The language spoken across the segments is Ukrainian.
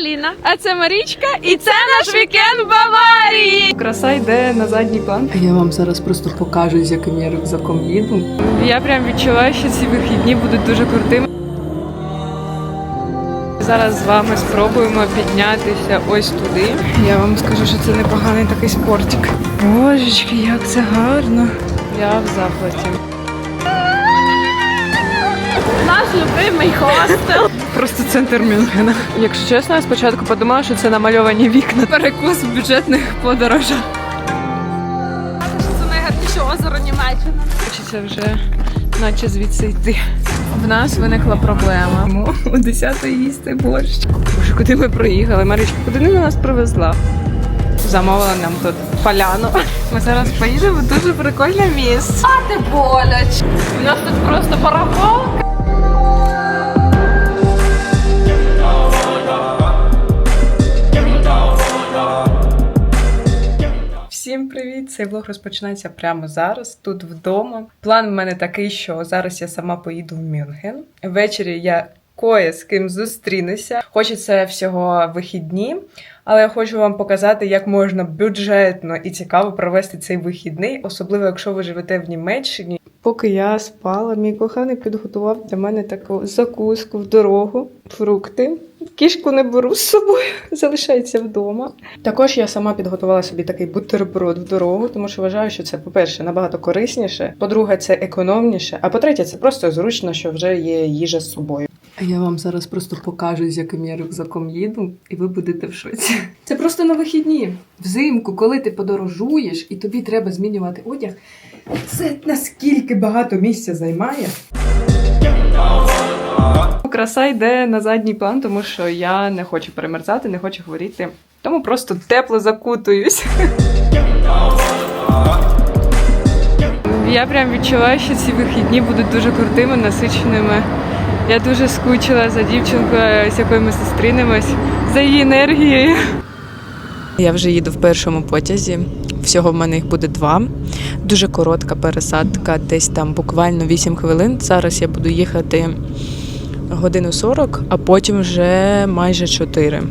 Аліна, а це Марічка, і це наш вікенд в Баварії. Краса йде на задній план. Я вам зараз просто покажу, з яким я рюкзаком їду. Я прям відчуваю, що ці вихідні будуть дуже крутими. Зараз з вами спробуємо піднятися ось туди. Я вам скажу, що це непоганий такий спортик. Божечки, як це гарно. Я в захваті. Наш любимий хостел. Просто центр Мюнхена. Якщо чесно, я спочатку подумала, що це намальовані вікна. Перекус в бюджетних подорожах. Це найгарніше озеро Німеччини. Хочеться вже наче звідси йти. В нас виникла проблема. Тому о 10 їсти борщ. Боже, куди ми проїхали? Марічка, куди ти нас привезла? Замовила нам тут поляну. Ми зараз поїдемо в дуже прикольне місце. А ти боляч. У нас тут просто параболка. Всім привіт! Цей влог розпочинається прямо зараз, тут вдома. План в мене такий, що зараз я сама поїду в Мюнхен. Ввечері я кое з ким зустрінуся. Хочеться всього вихідні, але я хочу вам показати, як можна бюджетно і цікаво провести цей вихідний, особливо якщо ви живете в Німеччині. Поки я спала, мій коханий підготував для мене таку закуску в дорогу, фрукти. Кішку не беру з собою, залишається вдома. Також я сама підготувала собі такий бутерброд в дорогу, тому що вважаю, що це, по-перше, набагато корисніше, по-друге, це економніше, а по-третє, це просто зручно, що вже є їжа з собою. А я вам зараз просто покажу, з яким я рюкзаком їду, і ви будете в шоці. Це просто на вихідні. Взимку, коли ти подорожуєш і тобі треба змінювати одяг. Це наскільки багато місця займає. Краса йде на задній план, тому що я не хочу перемерзати, не хочу хворіти. Тому просто тепло закутуюсь. Я прям відчуваю, що ці вихідні будуть дуже крутими, насиченими. Я дуже скучила за дівчинкою, з якою ми зустрінемось, за її енергією. Я вже їду в першому потязі. Всього в мене їх буде два. Дуже коротка пересадка, десь там буквально 8 хвилин. Зараз я буду їхати годину 40, а потім вже майже 4.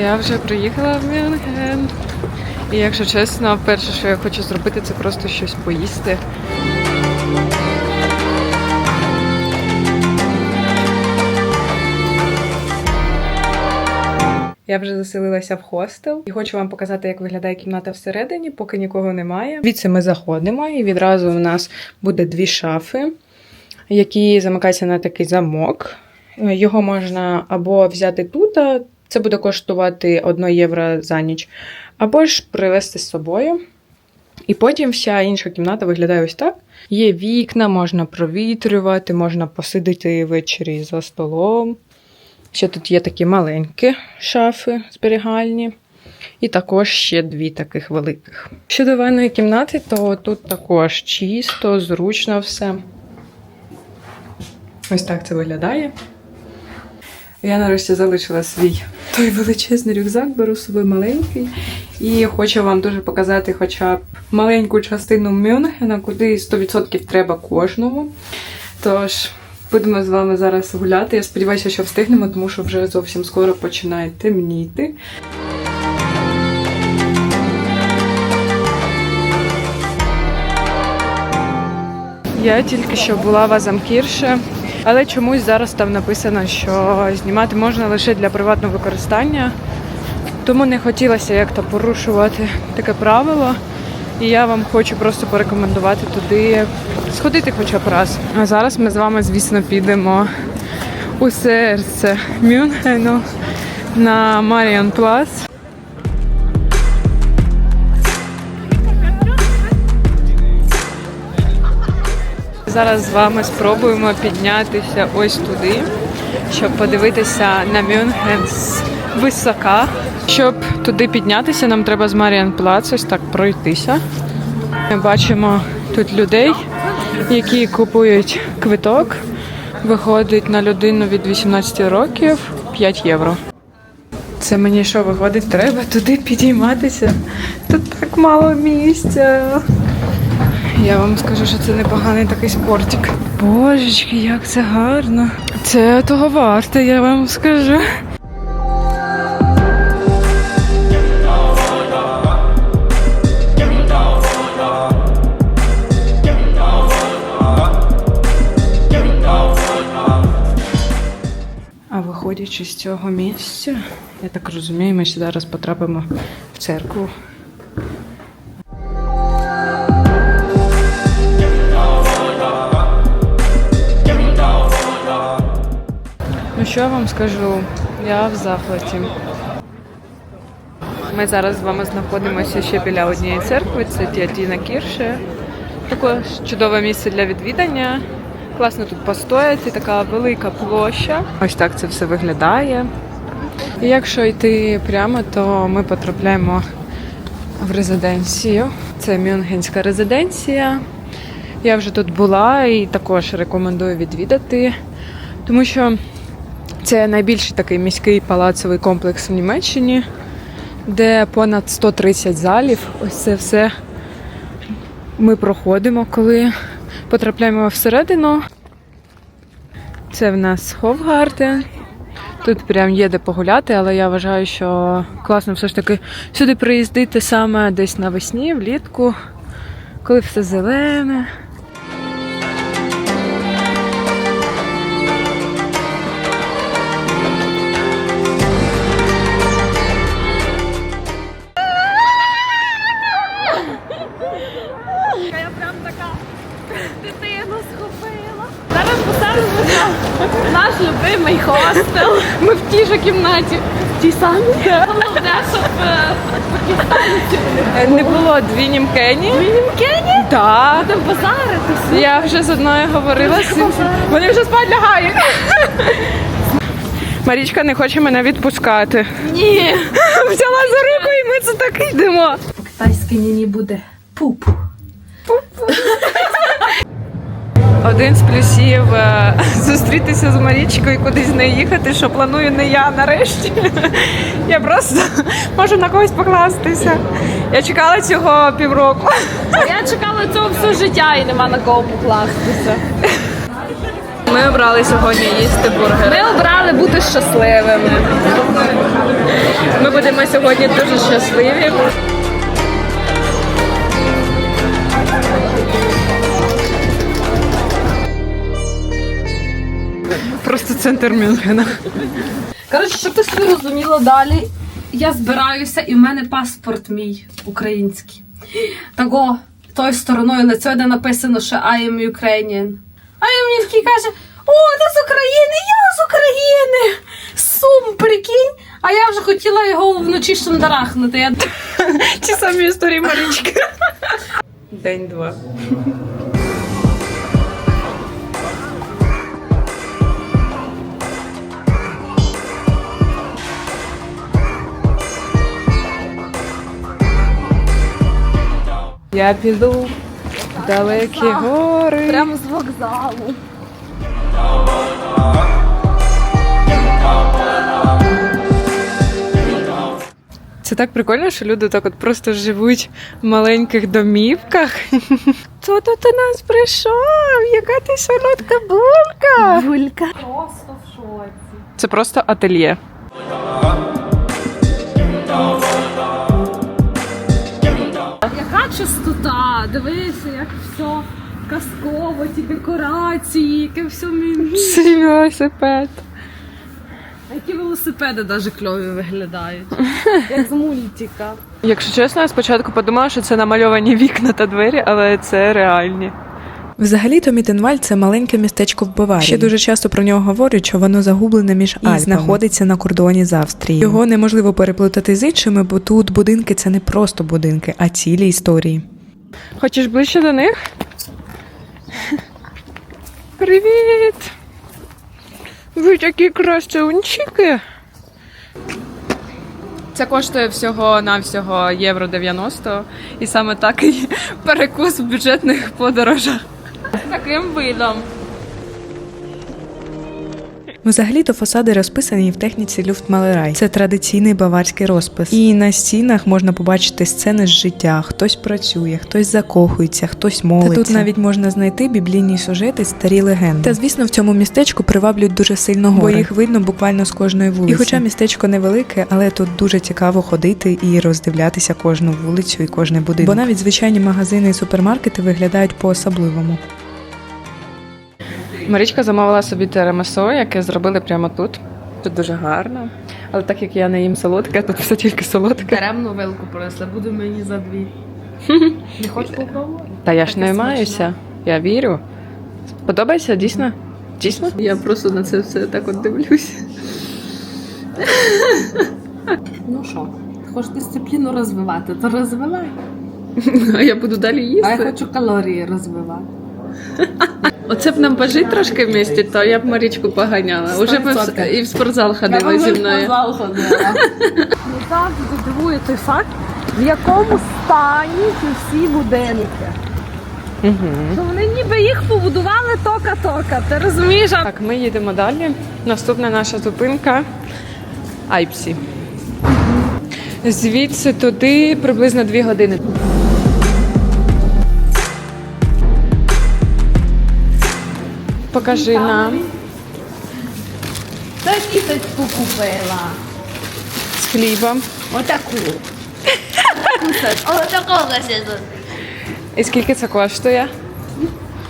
Я вже приїхала в Мюнхен. І якщо чесно, перше, що я хочу зробити, це просто щось поїсти. Я вже заселилася в хостел і хочу вам показати, як виглядає кімната всередині, поки нікого немає. Звідси ми заходимо, і відразу у нас буде дві шафи, які замикаються на такий замок. Його можна або взяти тут, це буде коштувати 1 євро за ніч, або ж привезти з собою. І потім вся інша кімната виглядає ось так. Є вікна, можна провітрювати, можна посидити ввечері за столом. Ще тут є такі маленькі шафи зберігальні. І також ще дві таких великих. Щодо ванної кімнати, то тут також чисто, зручно все. Ось так це виглядає. Я нарешті залишила свій той величезний рюкзак, беру з собою маленький. І хочу вам дуже показати хоча б маленьку частину Мюнхена, куди 100% треба кожному. Тож, будемо з вами зараз гуляти. Я сподіваюся, що встигнемо, тому що вже зовсім скоро починає темніти. Я тільки що була в Азамкірше, але чомусь зараз там написано, що знімати можна лише для приватного використання. Тому не хотілося як-то порушувати таке правило. І я вам хочу просто порекомендувати туди сходити хоча б раз. А зараз ми з вами, звісно, підемо у серце Мюнхену на Маріан Плас. Зараз з вами спробуємо піднятися ось туди, щоб подивитися на Мюнхен з висока. Щоб туди піднятися, нам треба з Маріан Плац ось так пройтися. Ми бачимо тут людей, які купують квиток. Виходить на людину від 18 років 5 євро. Це мені що виходить, треба туди підійматися. Тут так мало місця. Я вам скажу, що це непоганий такий спортик. Божечки, як це гарно. Це того варте, я вам скажу. Виходячи з цього місця, я так розумію, ми ще зараз потрапимо в церкву. Ну що я вам скажу? Я в захваті. Ми зараз з вами знаходимося ще біля однієї церкви, це Тіатіна Кірше. Також чудове місце для відвідання. Класно тут постояти, така велика площа. Ось так це все виглядає. І якщо йти прямо, то ми потрапляємо в резиденцію. Це Мюнхенська резиденція. Я вже тут була і також рекомендую відвідати, тому що це найбільший такий міський палацовий комплекс в Німеччині, де понад 130 залів. Ось це все ми проходимо, коли потрапляємо всередину. Це в нас Ховгартен. Тут прям є де погуляти, але я вважаю, що класно все ж таки сюди приїздити саме десь навесні, влітку, коли все зелене. Тій же кімнаті. Головне, щоб е, Не було дві німкені. Дві німкені? Так. Будемо базаритися. Я вже з одною говорила. Вони вже спать лягають. Марічка не хоче мене відпускати. Ні. Взяла за руку і ми це так йдемо. Китайське ні буде пуп. Один з плюсів е, зустрітися з Марічкою кудись з нею їхати, що планую не я нарешті. Я просто можу на когось покластися. Я чекала цього півроку. Я чекала цього все життя і нема на кого покластися. Ми обрали сьогодні їсти бургер. Ми обрали бути щасливими. Ми будемо сьогодні дуже щасливі. Просто центр Мюнхена. Коротше, щоб ти собі розуміла далі, я збираюся і в мене паспорт мій український. Таго, тою стороною лице, де написано, що I am Ukrainian. А він мені такий каже: О, ти з України, я з України! Сум, прикинь! А я вже хотіла його вночі шандарахнути. Я... Ті самі історії Марічки. День-два. Я піду в далекі гори. Прямо з вокзалу. Це так прикольно, що люди так от просто живуть в маленьких домівках. Хто тут у нас прийшов? Яка ти солодка булка? Булька. Просто в шоці. Це просто ательє. Чистота? Дивися, як все казково, ті декорації, яке все мені. Свій велосипед. А Які велосипеди навіть кльові виглядають. Як з мультика. Якщо чесно, я спочатку подумала, що це намальовані вікна та двері, але це реальні. Взагалі-то Мітенваль це маленьке містечко в Баварії. Ще дуже часто про нього говорять, що воно загублене між і знаходиться на кордоні з Австрією. Його неможливо переплутати з іншими, бо тут будинки це не просто будинки, а цілі історії. Хочеш ближче до них? Привіт! Ви такі красунчики. Це коштує всього навсього євро 90, і саме такий перекус в бюджетних подорожах. З таким видом. Взагалі-то фасади розписані в техніці люфтмалерай. Це традиційний баварський розпис. І на стінах можна побачити сцени з життя. Хтось працює, хтось закохується, хтось молиться. Та тут навіть можна знайти біблійні сюжети, старі легенди. Та звісно, в цьому містечку приваблюють дуже сильно гори, бо їх видно буквально з кожної вулиці. І хоча містечко невелике, але тут дуже цікаво ходити і роздивлятися кожну вулицю і кожний будинок. Бо навіть звичайні магазини і супермаркети виглядають по-особливому. Марічка замовила собі теремесо, яке зробили прямо тут. Тут дуже гарно. Але так як я не їм солодке, тут все тільки солодке. Даремну вилку принесла, буде мені за дві. Не хочеш попробувати? Та я ж не маюся. Я вірю. Подобається дійсно? Дійсно? Я просто на це все так от дивлюсь. Ну що, хочеш дисципліну розвивати, то розвивай. А я буду далі їсти. А я хочу калорії розвивати. Оце б нам пожити трошки в місті, то я б Марічку поганяла. Уже б в- і в спортзал ходила зі мною. зал ходила. Не завжди дивує той факт, в якому стані ці всі будинки. Що вони ніби їх побудували тока-тока. Ти розумієш? А Так, ми їдемо далі. Наступна наша зупинка Айпсі. Звідси туди приблизно дві години. Покажи нам Та кіточку купила. з хлібом. Отаку. Отакого сезону. І скільки це коштує?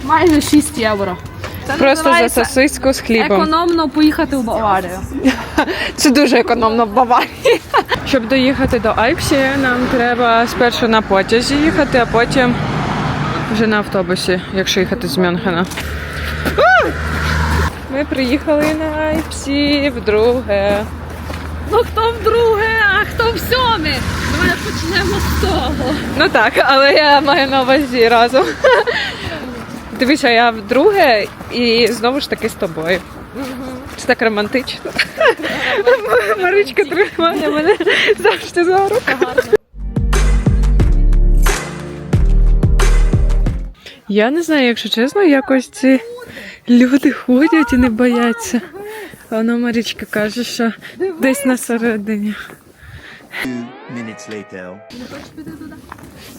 Майже 6 євро. Це Просто за називається сосиску з хлібом. економно поїхати в Баварію. Це дуже економно в Баварії. Щоб доїхати до Айпсі, нам треба спершу на потязі їхати, а потім вже на автобусі, якщо їхати з Мюнхена. Ми приїхали на Айпсі вдруге. Ну хто вдруге, а хто в сьоме? Давай почнемо з того. Ну так, але я маю на увазі разом. Дивися, я вдруге і знову ж таки з тобою. Це так романтично. Маричка тримає мене завжди за руку. Я не знаю, якщо чесно, якось ці люди ходять і не бояться. А вона Марічка каже, що десь на середині.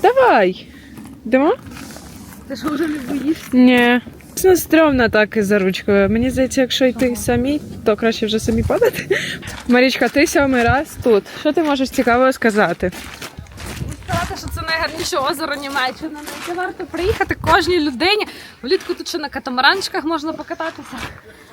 Давай. Йдемо? Ти що вже не боїшся? Ні. Це стрьомно так із за ручкою. Мені здається, якщо йти самі, то краще вже самі падати. Марічка, ти сьомий раз тут. Що ти можеш цікавого сказати? Найгарніше озеро Німеччини, на яке варто приїхати кожній людині. Влітку тут ще на катамаранчиках можна покататися.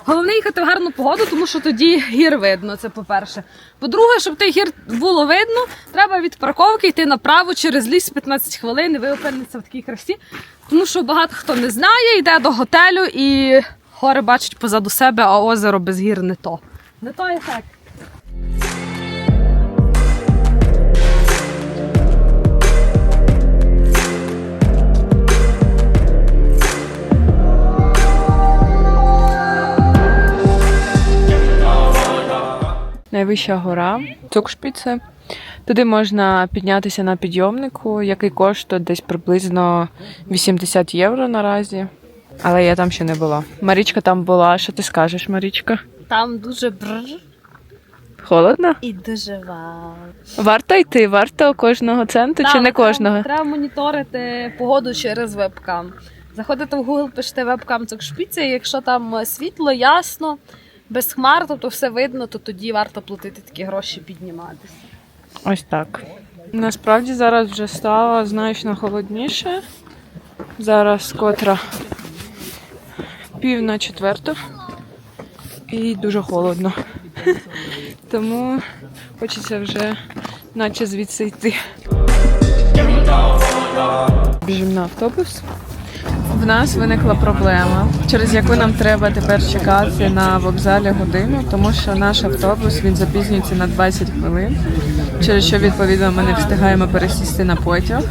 Головне їхати в гарну погоду, тому що тоді гір видно. Це по-перше. По-друге, щоб тих гір було видно, треба від парковки йти направо через ліс 15 хвилин, і ви опинитеся в такій красі. Тому що багато хто не знає, йде до готелю і гори бачить позаду себе, а озеро без гір не то. Не той ефект. Найвища гора Цукшпіце. Туди можна піднятися на підйомнику, який коштує десь приблизно 80 євро наразі. Але я там ще не була. Марічка там була. Що ти скажеш, Марічка? Там дуже бр Холодно? і дуже вау. Варто йти, варто кожного центу чи не кожного? Треба моніторити погоду через вебкам. Заходите в Google, пишете вебкам Цукшпіці, і якщо там світло, ясно, без хмар, тобто все видно, то тоді варто платити такі гроші підніматися. Ось так. Насправді зараз вже стало значно холодніше. Зараз котра пів на четверту. І дуже холодно. Тому хочеться вже наче звідси йти. Біжимо на автобус. В нас виникла проблема, через яку нам треба тепер чекати на вокзалі годину, тому що наш автобус він запізнюється на 20 хвилин, через що відповідно ми не встигаємо пересісти на потяг.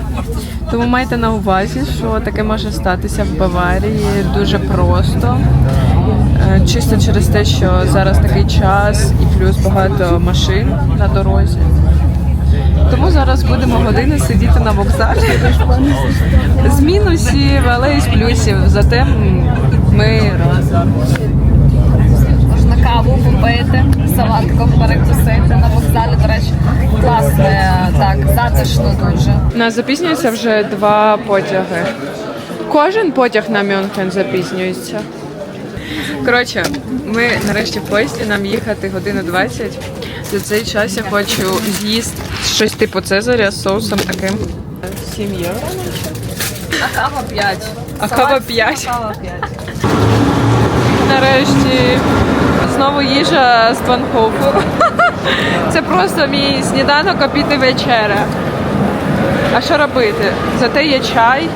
Тому майте на увазі, що таке може статися в Баварії дуже просто. Е, Чисто через те, що зараз такий час і плюс багато машин на дорозі. Тому зараз будемо години сидіти на вокзалі з мінусів, але і з плюсів. Зате ми разом. Можна каву попити, салатком перекусити на вокзалі. До речі, класне, так, затишно дуже. Нас запізнюється вже два потяги. Кожен потяг на Мюнхен запізнюється. Коротше, ми нарешті в поїзді, нам їхати годину 20. За цей час я хочу з'їсти щось типу Цезаря з соусом таким. 7 євро. А кава 5. А кава 5. Кава 5. Нарешті знову їжа з Банхофу. Це просто мій сніданок, обід і вечеря. А що робити? Зате є чай,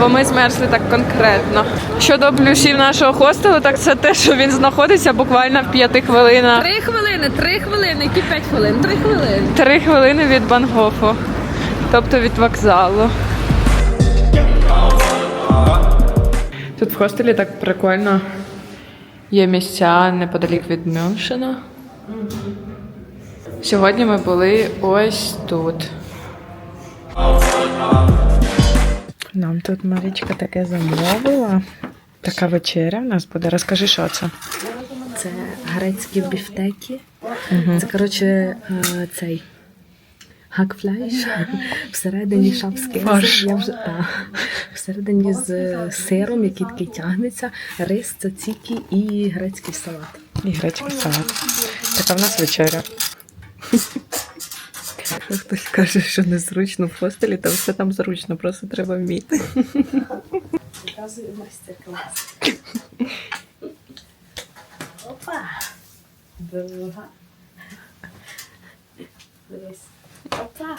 бо ми змерзли так конкретно. Щодо плюсів нашого хостелу, так це те, що він знаходиться буквально в п'яти хвилинах. Три хвилини, три хвилини, які п'ять хвилин, три хвилини. Три хвилини від Бангофу, тобто від вокзалу. Тут в хостелі так прикольно. Є місця неподалік від Мюншена. Сьогодні ми були ось тут. Нам тут Марічка таке замовила. Така вечеря в нас буде. Розкажи, що це. Це грецькі біфтеки. Це, коротше, е, цей гакфляйш. Всередині шапський Фарш. Я вже, та, всередині з сиром, який такий тягнеться, рис, цаціки і грецький салат. І гречка салат. Така в нас вечеря. Хтось каже, що незручно в хостелі, то все там зручно, просто треба вміти. Показую майстер-клас. Опа! Друга. Опа!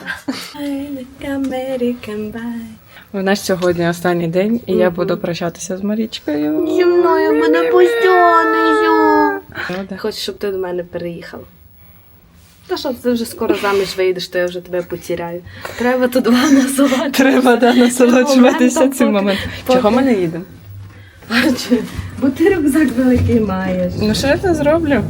У нас сьогодні останній день, і я буду прощатися з Марічкою. Зі мною мене постійно. Хочу, щоб ти до мене переїхав. Та що ти вже скоро заміж вийдеш, то я вже тебе потеряю. Треба тут два насувати. Треба да, насолоджуватися цим моментом. Чого ми не їдемо? Бо ти рюкзак великий маєш. Ну що я це зроблю?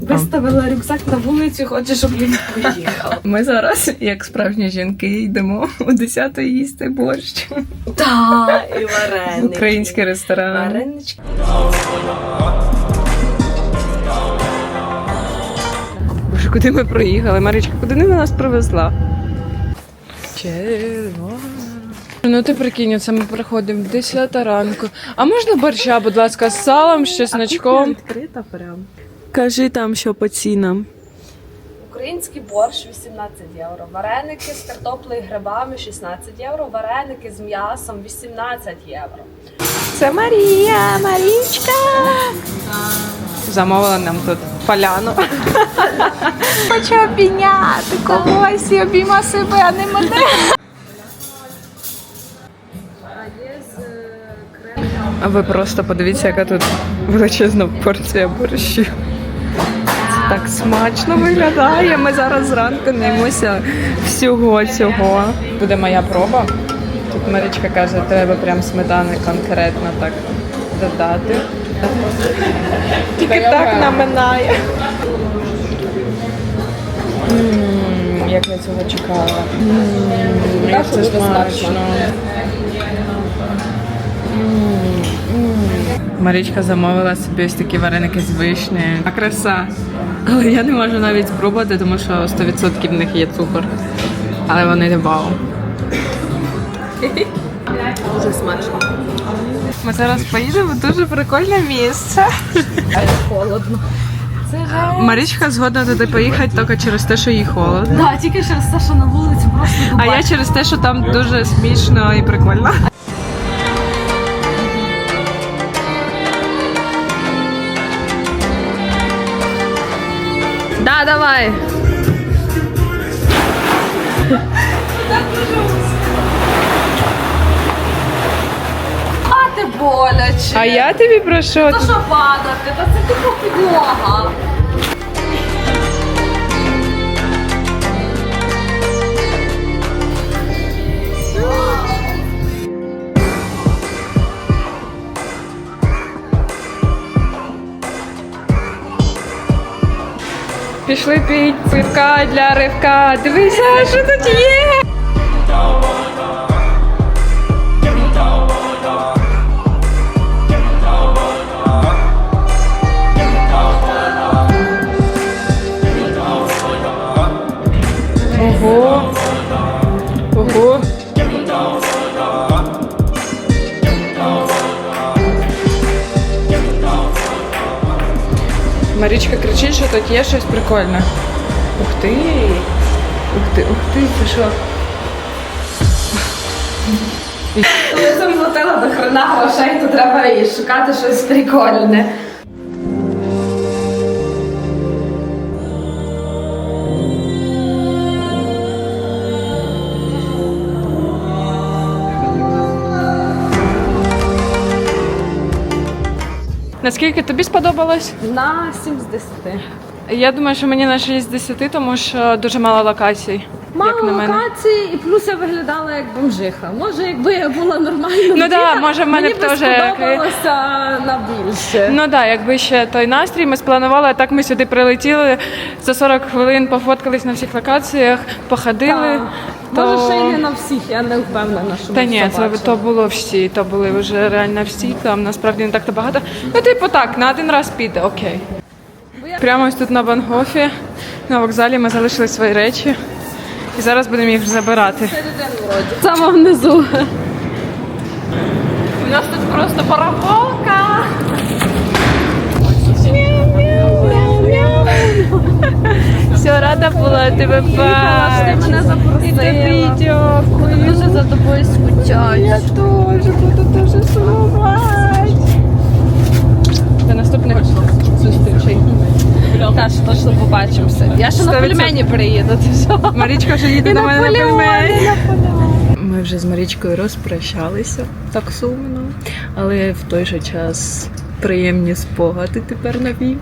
Виставила рюкзак на вулицю, хочеш, щоб він поїхав. Ми зараз, як справжні жінки, йдемо о 10 їсти борщ. Та, і вареники. Український ресторан. Варенички. Куди ми проїхали? Марічка, куди вона нас привезла? Червона. Ну ти прикинь, це ми приходимо 10 ранку. А можна борща, будь ласка, з салом, з чесночком? Відкрита прям. Кажи там, що по цінам. Український борщ 18 євро, вареники з картоплею і грибами 16 євро, вареники з м'ясом 18 євро. Це Марія, Марічка. Замовила нам тут поляну. Хочу обійняти когось і обійма себе, а не мене. А ви просто подивіться, яка тут величезна порція борщу. Так смачно виглядає. Ми зараз зранку наїмося всього цього. Буде моя проба. Тут Марічка каже, треба прям сметани конкретно так додати. Тільки так наминає. Як я цього чекала. Як це смачно. Марічка замовила собі ось такі вареники з вишнею. А краса. Але я не можу навіть спробувати, тому що 100% в них є цукор. Але вони не вау. Дуже смачно. Ми зараз поїдемо в дуже прикольне місце. Холодно. Марічка згодна туди поїхати тільки через те, що їй холодно. Да, тільки через те, що на вулиці просто А я через те, що там дуже смішно і прикольно. Да, давай. ти боляче. А я тобі про що? Та що падати? Та це типу підлога. Пішли піть пивка для ривка. Дивися, що тут є. Марічка кричить, що тут є щось прикольне. Ух ти! Ух ти, ух ти, це що? Я заплатила до хрена грошей, то треба і шукати щось прикольне. Наскільки тобі сподобалось? На 7 з 10. Я думаю, що мені на 6 з 10, тому що дуже мало локацій. Мало як на мене. локацій, і плюс я виглядала як бомжиха. Може, якби я була нормально Ну да, може, в мене мені б теж сподобалося на більше. Ну так, да, якби ще той настрій ми спланували, а так ми сюди прилетіли за 40 хвилин, пофоткались на всіх локаціях, походили. Та, то... Може, ще й не на всіх, я не впевнена, що Та ні, це то було всі, то були вже реально всі, там насправді не так то багато. Ну, типу так, на один раз піде, окей. Прямо ось тут на Вангофі, на вокзалі ми залишили свої речі. І зараз будемо їх забирати. Саме внизу. У нас тут просто параболка. Все, рада була тебе бачити. мене запросила. І тобі дякую. Дуже за тобою скучаю. Я теж буду дуже сумувати. До наступних зустрічей. Теж точно побачимося. Я ще на пельмені приїду. Ти що? Марічка вже їде І до мене на Наполеон, пельмені. Ми вже з Марічкою розпрощалися так сумно, але в той же час приємні спогади тепер нові.